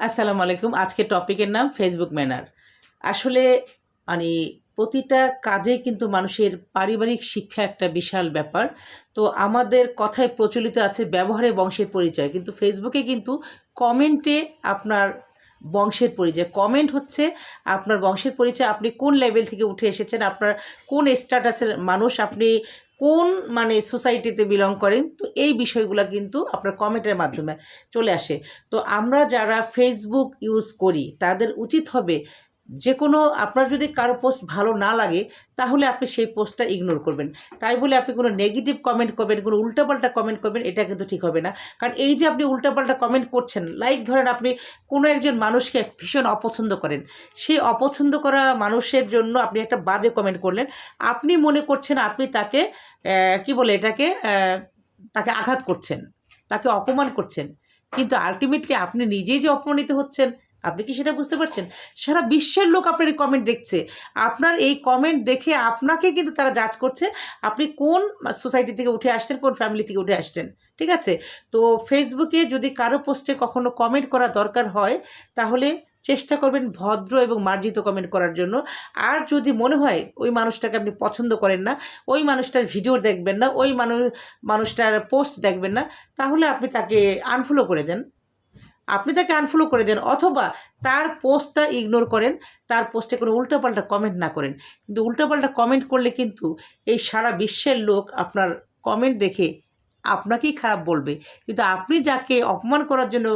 আসসালামু আলাইকুম। আজকে টপিকের নাম ফেসবুক ম্যানার আসলে মানে প্রতিটা কাজে কিন্তু মানুষের পারিবারিক শিক্ষা একটা বিশাল ব্যাপার। তো আমাদের কথায় প্রচলিত আছে ব্যবহারে বংশের পরিচয়। কিন্তু ফেসবুকে কিন্তু কমেন্টে আপনার বংশের পরিচয়। কমেন্ট হচ্ছে আপনার বংশের পরিচয়, আপনি কোন লেভেল থেকে উঠে এসেছেন, আপনার কোন স্ট্যাটাসের মানুষ, আপনি কোন মানে সোসাইটিতে বিলং করেন, তো এই বিষয়গুলো কিন্তু আপনার কমেন্টের মাধ্যমে চলে আসে। তো আমরা যারা ফেসবুক ইউজ করি, তাদের উচিত হবে যে কোনো আপনার যদি কারও পোস্ট ভালো না লাগে, তাহলে আপনি সেই পোস্টটা ইগনোর করবেন। তাই বলে আপনি কোনো নেগেটিভ কমেন্ট করবেন, কোনো উল্টাপাল্টা কমেন্ট করবেন, এটা কিন্তু ঠিক হবে না। কারণ এই যে আপনি উল্টাপাল্টা কমেন্ট করছেন লাইক ধরেন আপনি কোনো একজন মানুষকে ভীষণ অপছন্দ করেন সেই অপছন্দ করা মানুষের জন্য আপনি একটা বাজে কমেন্ট করলেন, আপনি মনে করছেন আপনি তাকে কি বলে এটাকে তাকে আঘাত করছেন, তাকে অপমান করছেন, কিন্তু আলটিমেটলি আপনি নিজেই যে অপমানিত হচ্ছেন আপনি কি সেটা বুঝতে পারছেন? সারা বিশ্বের লোক আপনার এই কমেন্ট দেখছে। আপনার এই কমেন্ট দেখে আপনাকে কিন্তু তারা জাজ করছে, আপনি কোন সোসাইটি থেকে উঠে আসছেন, কোন ফ্যামিলি থেকে উঠে আসছেন, ঠিক আছে? তো ফেসবুকে যদি কারও পোস্টে কখনো কমেন্ট করা দরকার হয়, তাহলে চেষ্টা করবেন ভদ্র এবং মার্জিত কমেন্ট করার জন্য। আর যদি মনে হয় ওই মানুষটাকে আপনি পছন্দ করেন না, ওই মানুষটার ভিডিও দেখবেন না, ওই মানুষ মানুষটার পোস্ট দেখবেন না, তাহলে আপনি তাকে আনফলো করে দেন। আপনি তাকে আনফলো করে দেন অথবা তার পোস্টটা ইগনোর করেন, তার পোস্টে কোনো উল্টোপাল্টা কমেন্ট না করেন। কিন্তু উল্টোপাল্টা কমেন্ট করলে কিন্তু এই সারা বিশ্বের লোক আপনার কমেন্ট দেখে আপনাকেই খারাপ বলবে। কিন্তু আপনি যাকে অপমান করার জন্য,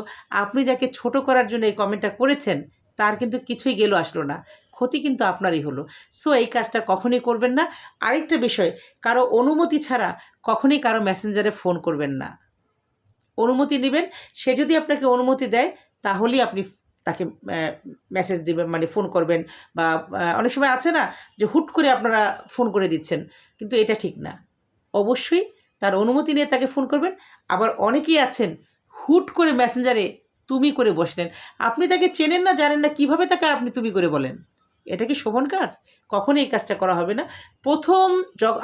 আপনি যাকে ছোট করার জন্য এই কমেন্টটা করেছেন, তার কিন্তু কিছুই গেল আসলো না। ক্ষতি কিন্তু আপনারই হলো। সো এই কাজটা কখনই করবেন না। আরেকটা বিষয়, কারও অনুমতি ছাড়া কখনই কারও মেসেঞ্জারে ফোন করবেন না। অনুমতি নেবেন। সে যদি আপনাকে অনুমতি দেয়, তাহলেই আপনি তাকে মেসেজ দিবেন মানে ফোন করবেন বা অনেক সময় আছে না যে হুট করে আপনারা ফোন করে দিচ্ছেন, কিন্তু এটা ঠিক না। অবশ্যই তার অনুমতি নিয়ে তাকে ফোন করবেন। আবার অনেকেই আছেন, হুট করে মেসেঞ্জারে তুমি করে বসলেন। আপনি তাকে চেনেন না, জানেন না, কীভাবে তাকে আপনি তুমি করে বলেন? এটা কি শোভন কাজ? কখনো এই কাজটা করা হবে না। প্রথম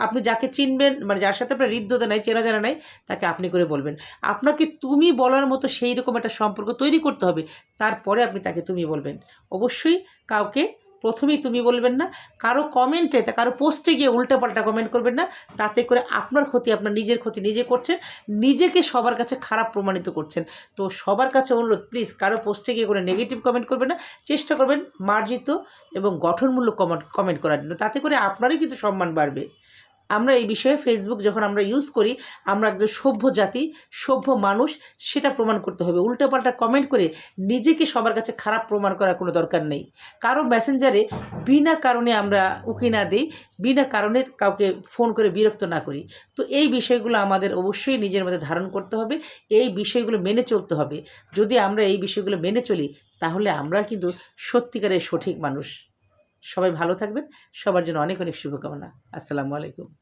আপনি যাকে চিনবেন মানে যার সাথে আপনার হৃদ্যতা নাই, চেনা জানা নাই, তাকে আপনি করে বলবেন। আপনাকে তুমি বলার মতো সেই রকম একটা সম্পর্ক তৈরি করতে হবে, তারপরে আপনি তাকে তুমি বলবেন। অবশ্যই কাউকে প্রথমেই তুমি বলবেন না, কারও কমেন্টে তা কারও পোস্টে গিয়ে উল্টাপাল্টা কমেন্ট করবেন না, তাতে করে আপনার ক্ষতি, আপনার নিজের ক্ষতি, নিজে করছেন, নিজেকে সবার কাছে খারাপ প্রমাণিত করছেন। তো সবার কাছে অনুরোধ প্লিজ কারও পোস্টে গিয়ে করে নেগেটিভ কমেন্ট করবেন না, চেষ্টা করবেন মার্জিত এবং গঠনমূলক কমেন্ট কমেন্ট করার জন্য, তাতে করে আপনারই কিন্তু সম্মান বাড়বে। আমরা এই বিষয়ে ফেসবুক যখন আমরা ইউজ করি, আমরা একজন সভ্য জাতি, সভ্য মানুষ, সেটা প্রমাণ করতে হবে। উল্টোপাল্টা কমেন্ট করে নিজেকে সবার কাছে খারাপ প্রমাণ করার কোনো দরকার নেই। কারও মেসেঞ্জারে বিনা কারণে আমরা উকি না দিই, বিনা কারণে কাউকে ফোন করে বিরক্ত না করি। তো এই বিষয়গুলো আমাদের অবশ্যই নিজের মধ্যে ধারণ করতে হবে, এই বিষয়গুলো মেনে চলতে হবে। যদি আমরা এই বিষয়গুলো মেনে চলি, তাহলে আমরা কিন্তু সত্যিকারের সঠিক মানুষ। সবাই ভালো থাকবেন, সবার জন্য অনেক অনেক শুভকামনা। আসসালামু আলাইকুম।